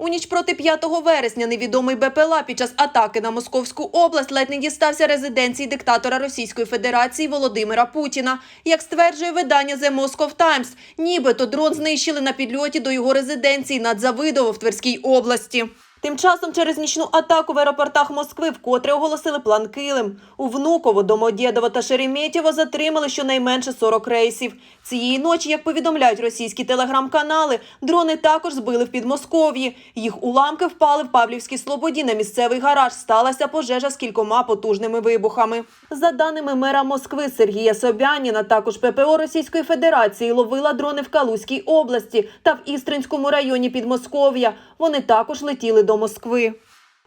У ніч проти 5 вересня невідомий БПЛА під час атаки на Московську область ледь не дістався резиденції диктатора Російської Федерації Володимира Путіна. Як стверджує видання The Moscow Times, нібито дрон знищили на підльоті до його резиденції над Завидово в Тверській області. Тим часом через нічну атаку в аеропортах Москви вкотре оголосили план Килим. У Внуково, Домодєдово та Шереметьєво затримали щонайменше 40 рейсів. Цієї ночі, як повідомляють російські телеграм-канали, дрони також збили в Підмосков'ї. Їх уламки впали в Павлівській Слободі на місцевий гараж. Сталася пожежа з кількома потужними вибухами. За даними мера Москви Сергія Собяніна, також ППО Російської Федерації ловила дрони в Калузькій області та в Істринському районі Підмосков'я. Вони також летіли до Москви.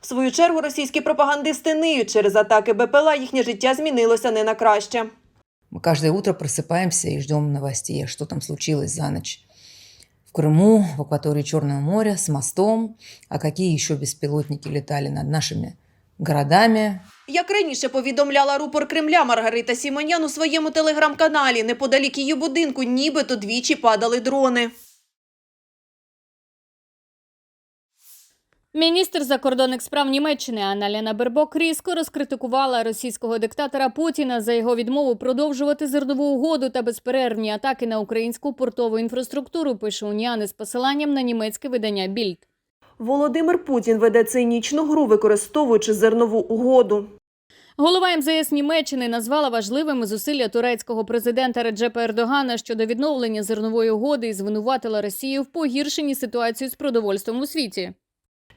В свою чергу російські пропагандисти ниють через атаки БПЛА. Їхнє життя змінилося не на краще. Мы каждое утро просыпаемся и ждем новостей, что там случилось за ночь. В Крыму, в акватории Черного моря, с мостом, а какие еще беспилотники летали над нашими городами. Як раніше повідомляла рупор Кремля Маргарита Сімонян у своєму телеграм-каналі, неподалік її будинку нібито двічі падали дрони. Міністр закордонних справ Німеччини Анна-Лена Бербок різко розкритикувала російського диктатора Путіна за його відмову продовжувати зернову угоду та безперервні атаки на українську портову інфраструктуру. Пише Уніани з посиланням на німецьке видання Більд. Володимир Путін веде цинічну гру, використовуючи зернову угоду. Голова МЗС Німеччини назвала важливими зусилля турецького президента Реджепа Ердогана щодо відновлення зернової угоди і звинуватила Росію в погіршенні ситуації з продовольством у світі.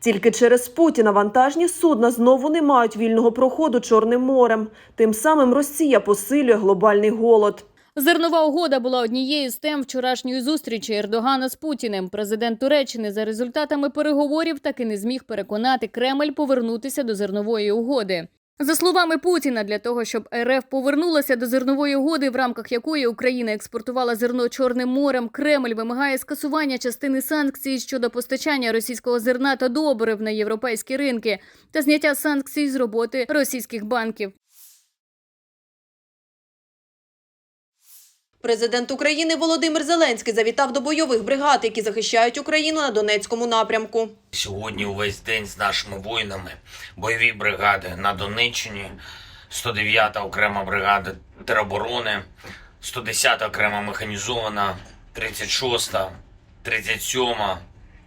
Тільки через Путіна вантажні судна знову не мають вільного проходу Чорним морем. Тим самим Росія посилює глобальний голод. Зернова угода була однією з тем вчорашньої зустрічі Ердогана з Путіним. Президент Туреччини за результатами переговорів таки не зміг переконати Кремль повернутися до зернової угоди. За словами Путіна, для того, щоб РФ повернулася до зернової угоди, в рамках якої Україна експортувала зерно Чорним морем, Кремль вимагає скасування частини санкцій щодо постачання російського зерна та добрив на європейські ринки та зняття санкцій з роботи російських банків. Президент України Володимир Зеленський завітав до бойових бригад, які захищають Україну на Донецькому напрямку. Сьогодні увесь день з нашими воїнами бойові бригади на Донеччині, 109-та окрема бригада тероборони, 110-та окрема механізована, 36-та, 37-та,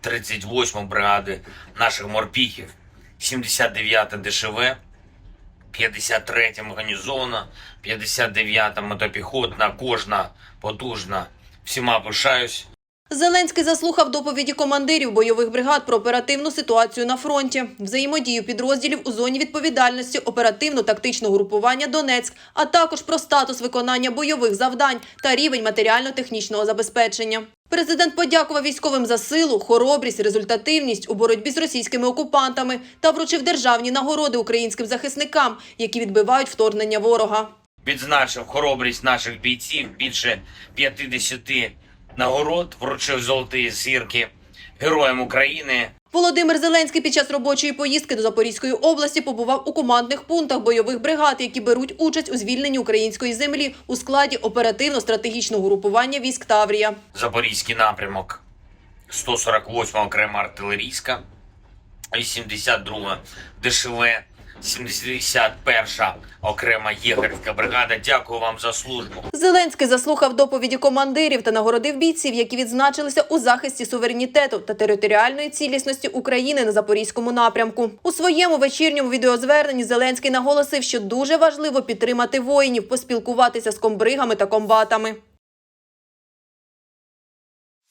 38-та бригади наших морпіхів, 79-та ДШВ, 53-я механізована, 59-та мотопіхотна, кожна потужна. Всіма пишаюсь. Зеленський заслухав доповіді командирів бойових бригад про оперативну ситуацію на фронті, взаємодію підрозділів у зоні відповідальності оперативно-тактичного групування Донецьк, а також про статус виконання бойових завдань та рівень матеріально-технічного забезпечення. Президент подякував військовим за силу, хоробрість, результативність у боротьбі з російськими окупантами та вручив державні нагороди українським захисникам, які відбивають вторгнення ворога. відзначив хоробрість наших бійців більше 50 нагород, вручив золоті зірки героям України. Володимир Зеленський під час робочої поїздки до Запорізької області побував у командних пунктах бойових бригад, які беруть участь у звільненні української землі у складі оперативно-стратегічного групування військ Таврія. Запорізький напрямок, 148 окрема артилерійська, 82 ДШВ, 71 окрема єгерська бригада. Дякую вам за службу. Зеленський заслухав доповіді командирів та нагородив бійців, які відзначилися у захисті суверенітету та територіальної цілісності України на запорізькому напрямку. У своєму вечірньому відеозверненні Зеленський наголосив, що дуже важливо підтримати воїнів, поспілкуватися з комбригами та комбатами.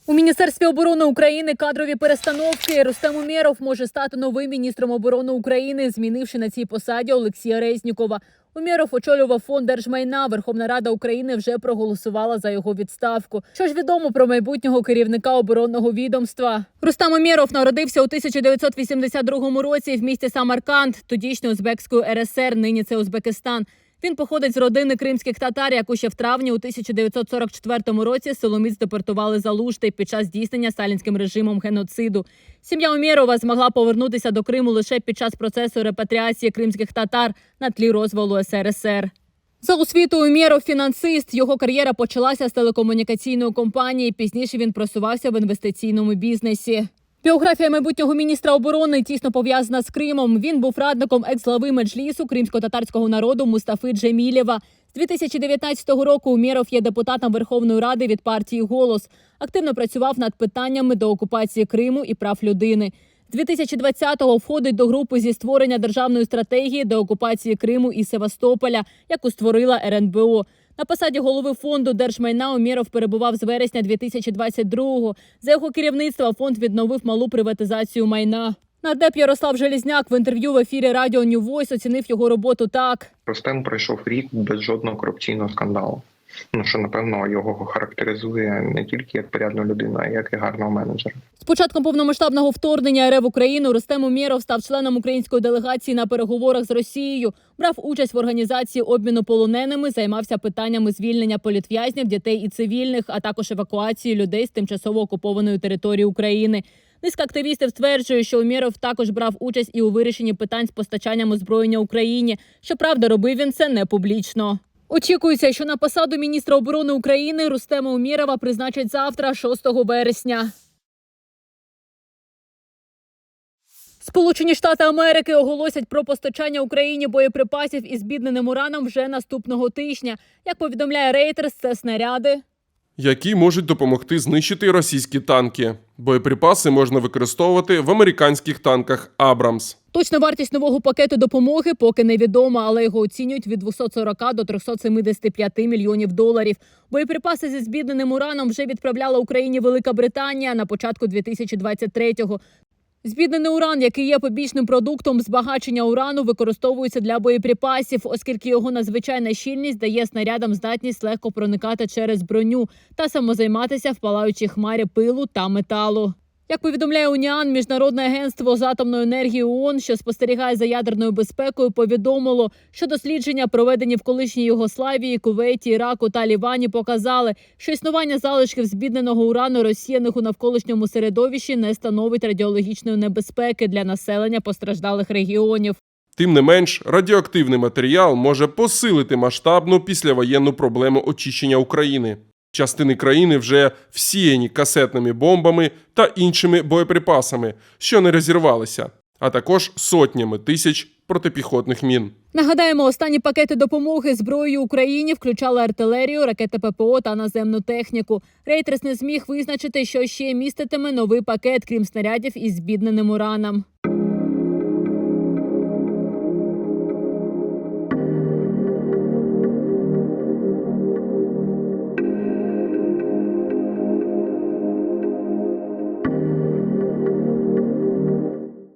У Міністерстві оборони України кадрові перестановки. Рустем Умєров може стати новим міністром оборони України, змінивши на цій посаді Олексія Резнікова. Умєров очолював фонд держмайна. Верховна Рада України вже проголосувала за його відставку. Що ж відомо про майбутнього керівника оборонного відомства? Рустам Умєров народився у 1982 році в місті Самарканд, тодішньої Узбекської РСР, нині це Узбекистан. Він походить з родини кримських татар, яку ще в травні у 1944 році силоміць депортували за Лушти під час здійснення сталінським режимом геноциду. Сім'я Умєрова змогла повернутися до Криму лише під час процесу репатріації кримських татар на тлі розвалу СРСР. За освітою Умєров фінансист. Його кар'єра почалася з телекомунікаційної компанії. Пізніше він просувався в інвестиційному бізнесі. Біографія майбутнього міністра оборони тісно пов'язана з Кримом. Він був радником екс-глави меджлісу кримсько-татарського народу Мустафи Джемілєва. З 2019 року Умєров є депутатом Верховної Ради від партії Голос. Активно працював над питаннями до окупації Криму і прав людини. З 2020-го входить до групи зі створення державної стратегії до окупації Криму і Севастополя, яку створила РНБО. На посаді голови фонду держмайна Уміров перебував з вересня 2022-го. За його керівництва фонд відновив малу приватизацію майна. Нардеп Ярослав Желізняк в інтерв'ю в ефірі Радіо Нью Войс оцінив його роботу так. Рустем пройшов рік без жодного корупційного скандалу. Ну що напевно його характеризує не тільки як порядну людину, а як і гарного менеджера. З початком повномасштабного вторгнення РФ в Україну Рустем Умєров став членом української делегації на переговорах з Росією. Брав участь в організації обміну полоненими, займався питаннями звільнення політв'язнів, дітей і цивільних, а також евакуації людей з тимчасово окупованої території України. Низка активістів стверджує, що Умєров також брав участь і у вирішенні питань з постачанням озброєння Україні. Щоправда, робив він це не публічно. Очікується, що на посаду міністра оборони України Рустема Умєрова призначать завтра, 6 вересня. Сполучені Штати Америки оголосять про постачання Україні боєприпасів із бідненим ураном вже наступного тижня. Як повідомляє Reuters, це снаряди, які можуть допомогти знищити російські танки. Боєприпаси можна використовувати в американських танках Абрамс. Точна вартість нового пакету допомоги поки невідома, але його оцінюють від 240 до 375 мільйонів доларів. Боєприпаси зі збідненим ураном вже відправляла Україні Велика Британія на початку 2023-го. Збіднений уран, який є побічним продуктом збагачення урану, використовується для боєприпасів, оскільки його надзвичайна щільність дає снарядам здатність легко проникати через броню та самозайматися в палаючій хмарі пилу та металу. Як повідомляє УНІАН, міжнародне агентство з атомної енергії ООН, що спостерігає за ядерною безпекою, повідомило, що дослідження, проведені в колишній Югославії, Кувейті, Іраку та Лівані, показали, що існування залишків збідненого урану, розсіяних у навколишньому середовищі, не становить радіологічної небезпеки для населення постраждалих регіонів. Тим не менш, радіоактивний матеріал може посилити масштабну післявоєнну проблему очищення України. Частини країни вже всіяні касетними бомбами та іншими боєприпасами, що не розірвалися, а також сотнями тисяч протипіхотних мін. Нагадаємо, останні пакети допомоги зброєю Україні включали артилерію, ракети ППО та наземну техніку. Рейтерс не зміг визначити, що ще міститиме новий пакет, крім снарядів із збідненим ураном.